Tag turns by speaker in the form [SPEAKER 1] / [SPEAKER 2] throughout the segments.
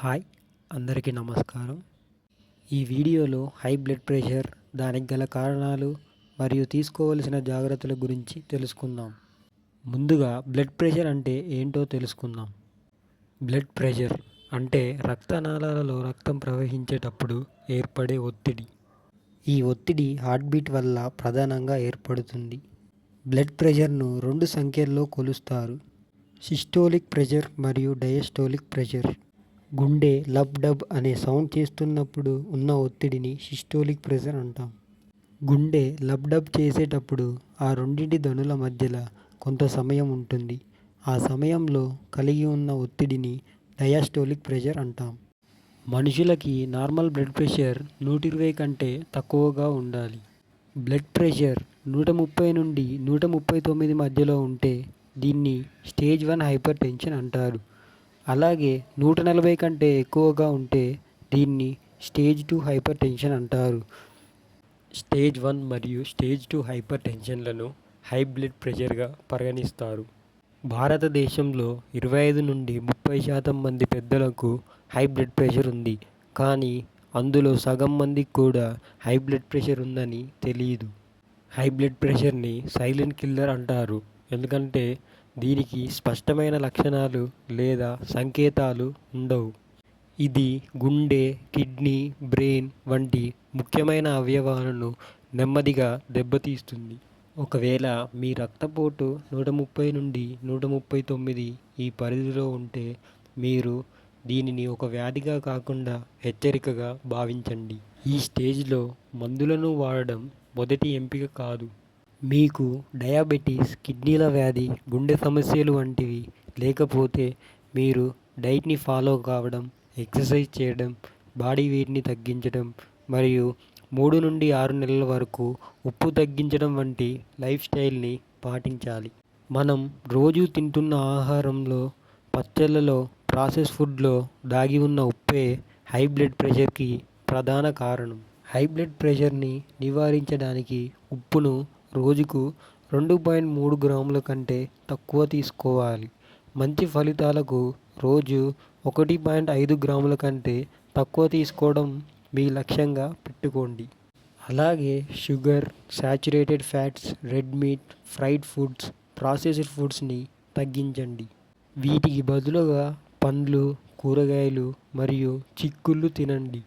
[SPEAKER 1] Hi అందరికీ నమస్కారం. ఈ వీడియోలో హై బ్లడ్ ప్రెషర్ దానికి గల కారణాలు మరియు తీసుకోవలసిన జాగ్రత్తల గురించి తెలుసుకుందాం. ముందుగా బ్లడ్ ప్రెషర్ అంటే ఏంటో తెలుసుకుందాం. బ్లడ్ ప్రెషర్ అంటే రక్తనాళాలలో రక్తం ప్రవహించేటప్పుడు ఏర్పడే ఒత్తిడి. ఈ ఒత్తిడి హార్ట్ బీట్ వల్ల ప్రధానంగా ఏర్పడుతుంది. బ్లడ్ ప్రెషర్ను రెండు సంఖ్యల్లో కొలుస్తారు. సిస్టోలిక్ ప్రెషర్ మరియు డయస్టోలిక్ ప్రెషర్. గుండె లబ్ డబ్ అనే సౌండ్ చేస్తున్నప్పుడు ఉన్న ఒత్తిడిని సిస్టోలిక్ ప్రెషర్ అంటాం. గుండె లబ్ డబ్ చేసేటప్పుడు ఆ రెండింటి ధనుల మధ్యలో కొంత సమయం ఉంటుంది. ఆ సమయంలో కలిగి ఉన్న ఒత్తిడిని డయాస్టోలిక్ ప్రెషర్ అంటాం. మనుషులకి నార్మల్ బ్లడ్ ప్రెషర్ నూట ఇరవై కంటే తక్కువగా ఉండాలి. బ్లడ్ ప్రెషర్ నూట ముప్పై నుండి నూట ముప్పై తొమ్మిది మధ్యలో ఉంటే దీన్ని స్టేజ్ వన్ హైపర్ టెన్షన్ అంటారు. అలాగే నూట నలభై కంటే ఎక్కువగా ఉంటే దీన్ని స్టేజ్ టూ హైపర్ టెన్షన్ అంటారు. స్టేజ్ వన్ మరియు స్టేజ్ టూ హైపర్ టెన్షన్లను హై బ్లడ్ ప్రెషర్గా పరిగణిస్తారు. భారతదేశంలో ఇరవై ఐదు నుండి ముప్పై శాతం మంది పెద్దలకు హై బ్లడ్ ప్రెషర్ ఉంది. కానీ అందులో సగం మందికి కూడా హై బ్లడ్ ప్రెషర్ ఉందని తెలియదు హై బ్లడ్ ప్రెషర్ని సైలెంట్ కిల్లర్ అంటారు. ఎందుకంటే దీనికి స్పష్టమైన లక్షణాలు లేదా సంకేతాలు ఉండవు. ఇది గుండె కిడ్నీ బ్రెయిన్ వంటి ముఖ్యమైన అవయవాలను నెమ్మదిగా దెబ్బతీస్తుంది. ఒకవేళ మీ రక్తపోటు నూట ముప్పై నుండి నూట ముప్పై తొమ్మిది ఈ పరిధిలో ఉంటే మీరు దీనిని ఒక వ్యాధిగా కాకుండా హెచ్చరికగా భావించండి. ఈ స్టేజ్లో మందులను వాడడం మొదటి ఎంపిక కాదు. మీకు డయాబెటీస్ కిడ్నీల వ్యాధి గుండె సమస్యలు వంటివి లేకపోతే మీరు డైట్ని ఫాలో కావడం ఎక్సర్సైజ్ చేయడం బాడీ వెయిట్ని తగ్గించడం మరియు మూడు నుండి ఆరు నెలల వరకు ఉప్పు తగ్గించడం వంటి లైఫ్ స్టైల్ని పాటించాలి. మనం రోజు తింటున్న ఆహారంలో పచ్చళ్ళలో ప్రాసెస్ ఫుడ్లో దాగి ఉన్న ఉప్పే హై బ్లడ్ ప్రెషర్కి ప్రధాన కారణం. హై బ్లడ్ ప్రెషర్ని నివారించడానికి ఉప్పును రోజుకు రెండు పాయింట్ మూడు గ్రాముల కంటే తక్కువ తీసుకోవాలి. మంచి ఫలితాలకు రోజు ఒకటి పాయింట్ ఐదు గ్రాముల కంటే తక్కువ తీసుకోవడం మీ లక్ష్యంగా పెట్టుకోండి. అలాగే sugar saturated fats red meat fried foods processed ఫుడ్స్ని తగ్గించండి. వీటికి బదులుగా పండ్లు కూరగాయలు మరియు చిక్కుళ్ళు తినండి.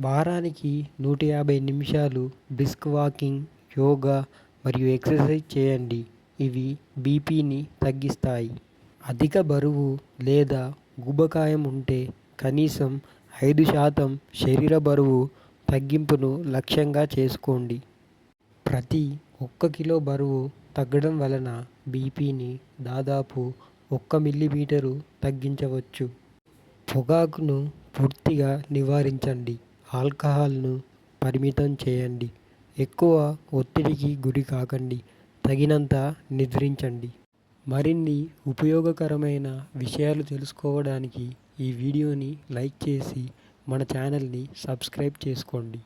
[SPEAKER 1] వారానికి నూట యాభై నిమిషాలు బ్రిస్క్ వాకింగ్ యోగా మరియు ఎక్సర్సైజ్ చేయండి. ఇవి బీపీని తగ్గిస్తాయి. అధిక బరువు లేదా ఊబకాయం ఉంటే కనీసం ఐదు శాతం శరీర బరువు తగ్గింపును లక్ష్యంగా చేసుకోండి. ప్రతి ఒక్క కిలో బరువు తగ్గడం వలన బీపీని దాదాపు ఒక్క మిల్లీమీటరు తగ్గించవచ్చు. పొగాకును పూర్తిగా నివారించండి. ఆల్కహాల్ను పరిమితం చేయండి. ఎక్కువ ఒత్తిడికి గురి కాకండి. తగినంత నిద్రించండి. మరిన్ని ఉపయోగకరమైన విషయాలు తెలుసుకోవడానికి ఈ వీడియోని లైక్ చేసి మన ఛానల్ని సబ్స్క్రైబ్ చేసుకోండి.